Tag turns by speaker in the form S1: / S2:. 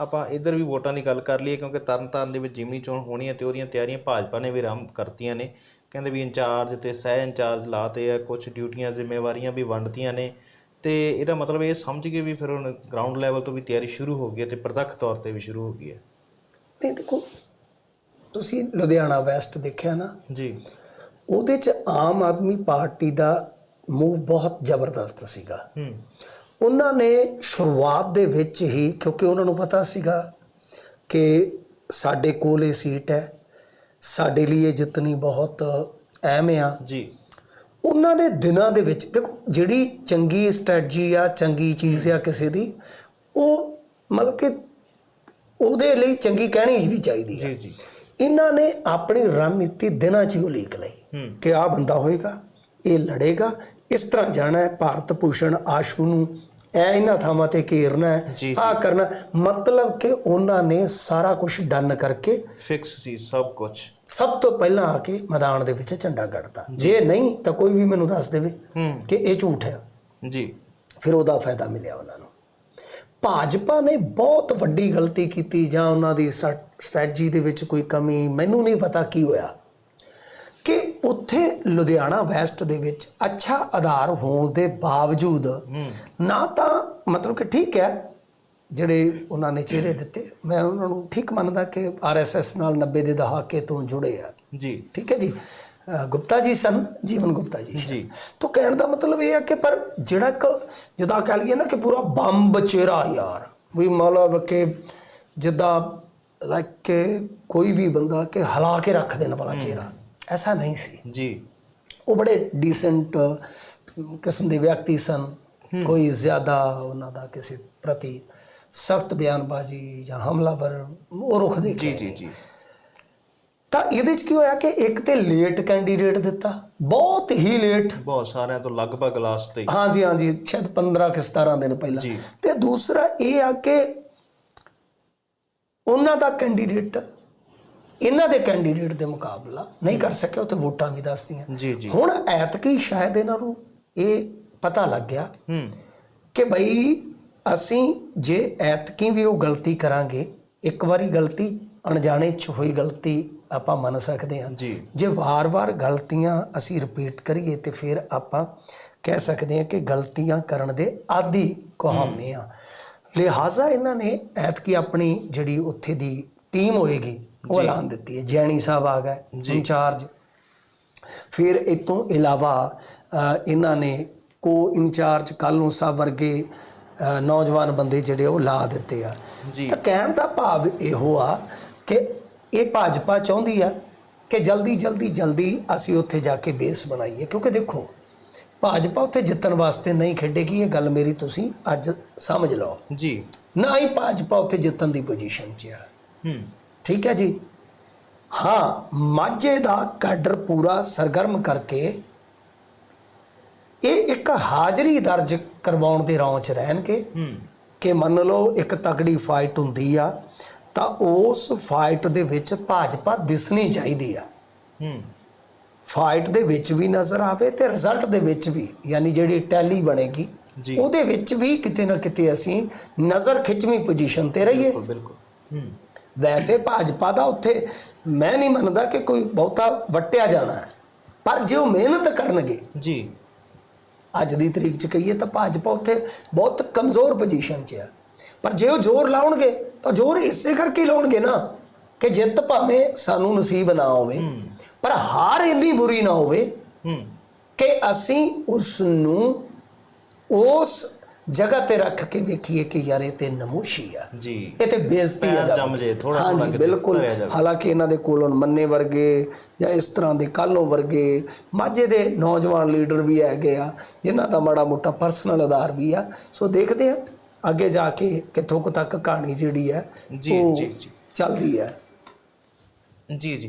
S1: ਆਪਾਂ ਇੱਧਰ ਵੀ ਵੋਟਾਂ ਦੀ ਗੱਲ ਕਰ ਲਈਏ ਕਿਉਂਕਿ ਤਰਨਤਾਰਨ ਦੇ ਵਿੱਚ ਜਿਮਨੀ ਚੋਣ ਹੋਣੀ ਹੈ ਤੇ ਉਹਦੀਆਂ ਤਿਆਰੀਆਂ ਭਾਜਪਾ ਨੇ ਵੀ ਆਰੰਭ ਕਰਤੀਆਂ ਨੇ। ਕਹਿੰਦੇ ਵੀ ਇੰਚਾਰਜ ਤੇ ਸਹਿ ਇੰਚਾਰਜ ਲਾਤੇ ਆ ਕੁਝ ਡਿਊਟੀਆਂ ਜ਼ਿੰਮੇਵਾਰੀਆਂ ਵੀ ਵੰਡਤੀਆਂ ਨੇ। ਤੇ ਇਹਦਾ ਮਤਲਬ ਇਹ ਸਮਝ ਕੇ ਵੀ ਫਿਰ ਹੁਣ ਗਰਾਊਂਡ ਲੈਵਲ ਤੋਂ ਵੀ ਤਿਆਰੀ ਸ਼ੁਰੂ ਹੋ ਗਈ ਹੈ ਤੇ ਪ੍ਰਤੱਖ ਤੌਰ ਤੇ ਵੀ ਸ਼ੁਰੂ ਹੋ ਗਈ ਹੈ।
S2: ਨਹੀਂ ਦੇਖੋ ਤੁਸੀਂ ਲੁਧਿਆਣਾ ਵੈਸਟ ਦੇਖਿਆ ਨਾ?
S1: ਜੀ।
S2: ਉਹਦੇ ਚ ਆਮ ਆਦਮੀ ਪਾਰਟੀ ਦਾ ਮੂਵ ਬਹੁਤ ਜ਼ਬਰਦਸਤ ਸੀਗਾ।
S1: ਹੂੰ।
S2: ਉਹਨਾਂ ਨੇ ਸ਼ੁਰੂਆਤ ਦੇ ਵਿੱਚ ਹੀ ਕਿਉਂਕਿ ਉਹਨਾਂ ਨੂੰ ਪਤਾ ਸੀਗਾ ਕਿ ਸਾਡੇ ਕੋਲ ਇਹ ਸੀਟ ਹੈ ਸਾਡੇ ਲਈ ਇਹ ਜਿੱਤਣੀ ਬਹੁਤ ਅਹਿਮ ਆ।
S1: ਜੀ।
S2: ਉਹਨਾਂ ਨੇ ਦਿਨਾਂ ਦੇ ਵਿੱਚ ਦੇਖੋ ਜਿਹੜੀ ਚੰਗੀ ਸਟ੍ਰੈਟਜੀ ਆ ਚੰਗੀ ਚੀਜ਼ ਆ ਕਿਸੇ ਦੀ ਉਹ ਮਤਲਬ ਕਿ ਉਹਦੇ ਲਈ ਚੰਗੀ ਕਹਿਣੀ ਵੀ ਚਾਹੀਦੀ ਹੈ
S1: ਜੀ ਜੀ।
S2: ਇਹਨਾਂ ਨੇ ਆਪਣੀ ਰਣਨੀਤੀ ਦਿਨਾਂ 'ਚ ਹੀ ਉਲੀਕ ਲਈ
S1: ਹੂੰ।
S2: ਕਿ ਆ ਬੰਦਾ ਹੋਏਗਾ ਇਹ ਲੜੇਗਾ ਇਸ ਤਰ੍ਹਾਂ ਜਾਣਾ ਹੈ ਭਾਰਤ ਭੂਸ਼ਣ ਆਸ਼ੂ ਨੂੰ ਐ ਇਹਨਾਂ ਥਾਵਾਂ ਤੇ ਘੇਰਨਾ ਹੈ। ਆ ਕਰਨਾ। ਮਤਲਬ ਕਿ ਉਹਨਾਂ ਨੇ ਸਾਰਾ ਕੁਝ ਡਨ ਕਰਕੇ
S1: ਫਿਕਸ ਸੀ ਸਭ ਕੁਝ
S2: ਸਭ ਤੋਂ ਪਹਿਲਾਂ ਆ ਕੇ ਮੈਦਾਨ ਦੇ ਵਿੱਚ ਝੰਡਾ ਗੱਡਤਾ। ਜੇ। ਨਹੀਂ ਤਾਂ ਕੋਈ ਵੀ ਮੈਨੂੰ ਦੱਸ ਦੇਵੇ ਕਿ ਇਹ ਝੂਠ ਹੈ।
S1: ਜੀ।
S2: ਫਿਰ ਉਹਦਾ ਫਾਇਦਾ ਮਿਲਿਆ ਉਹਨਾਂ ਨੂੰ। ਭਾਜਪਾ ਨੇ ਬਹੁਤ ਵੱਡੀ ਗਲਤੀ ਕੀਤੀ ਜਾਂ ਉਹਨਾਂ ਦੀ ਸਟ੍ਰੈਟਜੀ ਦੇ ਵਿੱਚ ਕੋਈ ਕਮੀ। ਮੈਨੂੰ ਨਹੀਂ ਪਤਾ ਕੀ ਹੋਇਆ। ਉੱਥੇ ਲੁਧਿਆਣਾ ਵੈਸਟ ਦੇ ਵਿੱਚ ਅੱਛਾ ਆਧਾਰ ਹੋਣ ਦੇ ਬਾਵਜੂਦ ਨਾ ਤਾਂ ਮਤਲਬ ਕਿ ਠੀਕ ਹੈ ਜਿਹੜੇ ਉਹਨਾਂ ਨੇ ਚਿਹਰੇ ਦਿੱਤੇ। ਮੈਂ ਉਹਨਾਂ ਨੂੰ ਠੀਕ ਮੰਨਦਾ ਕਿ ਆਰਐਸਐਸ ਨਾਲ 90 ਦੇ ਦਹਾਕੇ ਤੋਂ ਜੁੜੇ ਆ।
S1: ਜੀ।
S2: ਠੀਕ ਹੈ ਜੀ। ਗੁਪਤਾ ਜੀ ਸਨ ਜੀਵਨ ਗੁਪਤਾ ਜੀ
S1: ਜੀ।
S2: ਤੋਂ ਕਹਿਣ ਦਾ ਮਤਲਬ ਇਹ ਹੈ ਕਿ ਪਰ ਜਿਹੜਾ ਇੱਕ ਜਿੱਦਾਂ ਕਹ ਲਈਏ ਨਾ ਕਿ ਪੂਰਾ ਬੰਬ ਚਿਹਰਾ ਯਾਰ ਵੀ ਮਤਲਬ ਕਿ ਜਿੱਦਾਂ ਲਾਈਕ ਕਿ ਕੋਈ ਵੀ ਬੰਦਾ ਕਿ ਹਲਾ ਕੇ ਰੱਖ ਦੇਣ ਵਾਲਾ ਚਿਹਰਾ। ਐਸਾ ਨਹੀਂ ਸੀ।
S1: ਜੀ।
S2: ਉਹ ਬੜੇ ਡੀਸੈਂਟ ਕਿਸਮ ਦੇ ਵਿਅਕਤੀ ਸਨ। ਕੋਈ ਜ਼ਿਆਦਾ ਉਹਨਾਂ ਦਾ ਕਿਸੇ ਪ੍ਰਤੀ ਸਖਤ ਬਿਆਨਬਾਜ਼ੀ ਜਾਂ ਹਮਲਾਵਰ ਉਹ ਰੁਖ ਦੇ
S1: ਜੀ ਜੀ ਜੀ।
S2: ਤਾਂ ਇਹਦੇ ਚ ਕੀ ਹੋਇਆ ਕਿ ਇੱਕ ਤੇ ਲੇਟ ਕੈਂਡੀਡੇਟ ਦਿੱਤਾ। ਬਹੁਤ ਹੀ ਲੇਟ
S1: ਬਹੁਤ ਸਾਰਿਆਂ ਤੋਂ ਲਗਭਗ ਲਾਸਟ ਤੇ ਹੀ।
S2: ਹਾਂਜੀ ਹਾਂਜੀ ਸ਼ਾਇਦ 15 ਕਿ 17 ਦਿਨ ਪਹਿਲਾਂ। ਤੇ ਦੂਸਰਾ ਇਹ ਆ ਕਿ ਉਹਨਾਂ ਦਾ ਕੈਂਡੀਡੇਟ ਇਹਨਾਂ ਦੇ ਕੈਂਡੀਡੇਟ ਦੇ ਮੁਕਾਬਲਾ ਨਹੀਂ ਕਰ ਸਕਿਆ ਉੱਥੇ ਵੋਟਾਂ ਵੀ ਦੱਸਦੀਆਂ।
S1: ਜੀ ਜੀ।
S2: ਹੁਣ ਐਤਕੀ ਸ਼ਾਇਦ ਇਹਨਾਂ ਨੂੰ ਇਹ ਪਤਾ ਲੱਗ ਗਿਆ
S1: ਹੂੰ।
S2: ਕਿ ਭਈ ਅਸੀਂ ਜੇ ਐਤਕੀ ਵੀ ਉਹ ਗਲਤੀ ਕਰਾਂਗੇ ਇੱਕ ਵਾਰੀ ਗਲਤੀ ਅਣਜਾਣੇ ਚ ਹੋਈ ਗਲਤੀ ਆਪਾਂ ਮੰਨ ਸਕਦੇ ਹਾਂ।
S1: ਜੀ।
S2: ਵਾਰ-ਵਾਰ ਗਲਤੀਆਂ ਅਸੀਂ ਰਿਪੀਟ ਕਰੀਏ ਤੇ ਫਿਰ ਆਪਾਂ ਕਹਿ ਸਕਦੇ ਹਾਂ ਕਿ ਗਲਤੀਆਂ ਕਰਨ ਦੇ ਆਦੀ ਕਹਾਉਂਦੇ ਆ ਲਿਹਾਜ਼ਾ ਇਹਨਾਂ ਨੇ ਐਤਕੀ ਆਪਣੀ ਜਿਹੜੀ ਉੱਥੇ ਦੀ ਟੀਮ ਹੋਏਗੀ ਉਹ ਐਲਾਨ ਦਿੱਤੀ ਹੈ। ਜੈਣੀ ਸਾਹਿਬ ਆ ਗਏ ਇੰਚਾਰਜ। ਫਿਰ ਇਹ ਤੋਂ ਇਲਾਵਾ ਇਹਨਾਂ ਨੇ ਕੋ ਇੰਚਾਰਜ ਕਾਲੂ ਸਾਹਿਬ ਵਰਗੇ ਨੌਜਵਾਨ ਬੰਦੇ ਜਿਹੜੇ ਉਹ ਲਾ ਦਿੱਤੇ ਆ।
S1: ਜੀ।
S2: ਤਾਂ ਕਹਿਣ ਦਾ ਭਾਵ ਇਹੋ ਆ ਕਿ ਇਹ ਭਾਜਪਾ ਚਾਹੁੰਦੀ ਆ ਕਿ ਜਲਦੀ ਜਲਦੀ ਜਲਦੀ ਅਸੀਂ ਉੱਥੇ ਜਾ ਕੇ ਬੇਸ ਬਣਾਈਏ। ਕਿਉਂਕਿ ਦੇਖੋ ਭਾਜਪਾ ਉੱਥੇ ਜਿੱਤਣ ਵਾਸਤੇ ਨਹੀਂ ਖੇਡੇਗੀ ਇਹ ਗੱਲ ਮੇਰੀ ਤੁਸੀਂ ਅੱਜ ਸਮਝ ਲਓ।
S1: ਜੀ।
S2: ਨਾ ਹੀ ਭਾਜਪਾ ਉੱਥੇ ਜਿੱਤਣ ਦੀ ਪੋਜੀਸ਼ਨ 'ਚ ਆ।
S1: ਹੂੰ।
S2: ਠੀਕ ਹੈ ਜੀ? ਹਾਂ ਮਾਝੇ ਦਾ ਕੈਡਰ ਪੂਰਾ ਸਰਗਰਮ ਕਰਕੇ ਇਹ ਇੱਕ ਹਾਜ਼ਰੀ ਦਰਜ ਕਰਵਾਉਣ ਦੇ ਰੌਂ 'ਚ ਰਹਿਣਗੇ ਕਿ ਮੰਨ ਲਓ ਇੱਕ ਤਕੜੀ ਫਾਈਟ ਹੁੰਦੀ ਆ ਤਾਂ ਉਸ ਫਾਈਟ ਦੇ ਵਿੱਚ ਭਾਜਪਾ ਦਿਸਣੀ ਚਾਹੀਦੀ ਆ।
S1: ਹੂੰ।
S2: ਫਾਈਟ ਦੇ ਵਿੱਚ ਵੀ ਨਜ਼ਰ ਆਵੇ ਤੇ ਰਿਜ਼ਲਟ ਦੇ ਵਿੱਚ ਵੀ ਯਾਨੀ ਜਿਹੜੀ ਟੈਲੀ ਬਣੇਗੀ। ਉਹਦੇ ਵਿੱਚ ਵੀ ਕਿਤੇ ਨਾ ਕਿਤੇ ਅਸੀਂ ਨਜ਼ਰ ਖਿੱਚਵੀਂ ਪੋਜੀਸ਼ਨ ਤੇ ਰਹੀਏ।
S1: ਬਿਲਕੁਲ ਬਿਲਕੁਲ। ਹੂੰ।
S2: ਵੈਸੇ ਭਾਜਪਾ ਦਾ ਉੱਥੇ ਮੈਂ ਨਹੀਂ ਮੰਨਦਾ ਕਿ ਕੋਈ ਬਹੁਤਾ ਵਟਿਆ ਜਾਣਾ ਹੈ ਪਰ ਜੇ ਉਹ ਮਿਹਨਤ ਕਰਨਗੇ
S1: ਜੀ।
S2: ਅੱਜ ਦੀ ਤਰੀਕ 'ਚ ਕਹੀਏ ਤਾਂ ਭਾਜਪਾ ਉੱਥੇ ਬਹੁਤ ਕਮਜ਼ੋਰ ਪੋਜੀਸ਼ਨ 'ਚ ਹੈ। ਪਰ ਜੇ ਉਹ ਜ਼ੋਰ ਲਾਉਣਗੇ ਤਾਂ ਜ਼ੋਰ ਇਸੇ ਕਰਕੇ ਲਾਉਣਗੇ ਨਾ ਕਿ ਜਿੱਤ ਭਾਵੇਂ ਸਾਨੂੰ ਨਸੀਬ ਨਾ ਹੋਵੇ ਪਰ ਹਾਰ ਇੰਨੀ ਬੁਰੀ ਨਾ ਹੋਵੇ ਕਿ ਅਸੀਂ ਉਸ ਨੂੰ ਉਸ ਜਗ੍ਹਾ ਤੇ ਰੱਖ ਕੇ ਵੇਖੀਏ ਕਿ ਯਾਰ ਇਹ ਤੇ ਨਮੂਸ਼ੀ ਆ।
S1: ਜੀ।
S2: ਇਹ ਤੇ ਬੇਇੱਜ਼ਤੀ ਦਾ
S1: ਜੰਮ ਜੇ, ਥੋੜ੍ਹਾ-
S2: ਹਾਂਜੀ
S1: ਥੋੜ੍ਹਾ ਕਿਤੇ
S2: ਬਿਲਕੁਲ। ਹਾਲਾਂਕਿ ਇਹਨਾਂ ਦੇ ਕੋਲੋਂ ਮੰਨੇ ਵਰਗੇ ਜਾਂ ਇਸ ਤਰ੍ਹਾਂ ਦੇ ਕਾਲੋਂ ਵਰਗੇ ਮਾਝੇ ਦੇ ਨੌਜਵਾਨ ਲੀਡਰ ਵੀ ਹੈਗੇ ਆ ਜਿਨ੍ਹਾਂ ਦਾ ਮਾੜਾ ਮੋਟਾ ਪਰਸਨਲ ਆਧਾਰ ਵੀ ਆ। ਸੋ ਦੇਖਦੇ ਆ ਅੱਗੇ ਜਾ ਕੇ ਕਿੱਥੋਂ ਤੱਕ ਕਹਾਣੀ ਜਿਹੜੀ ਹੈ
S1: ਜੀ, ਜੀ।
S2: ਚੱਲਦੀ ਹੈ
S1: ਜੀ ਜੀ।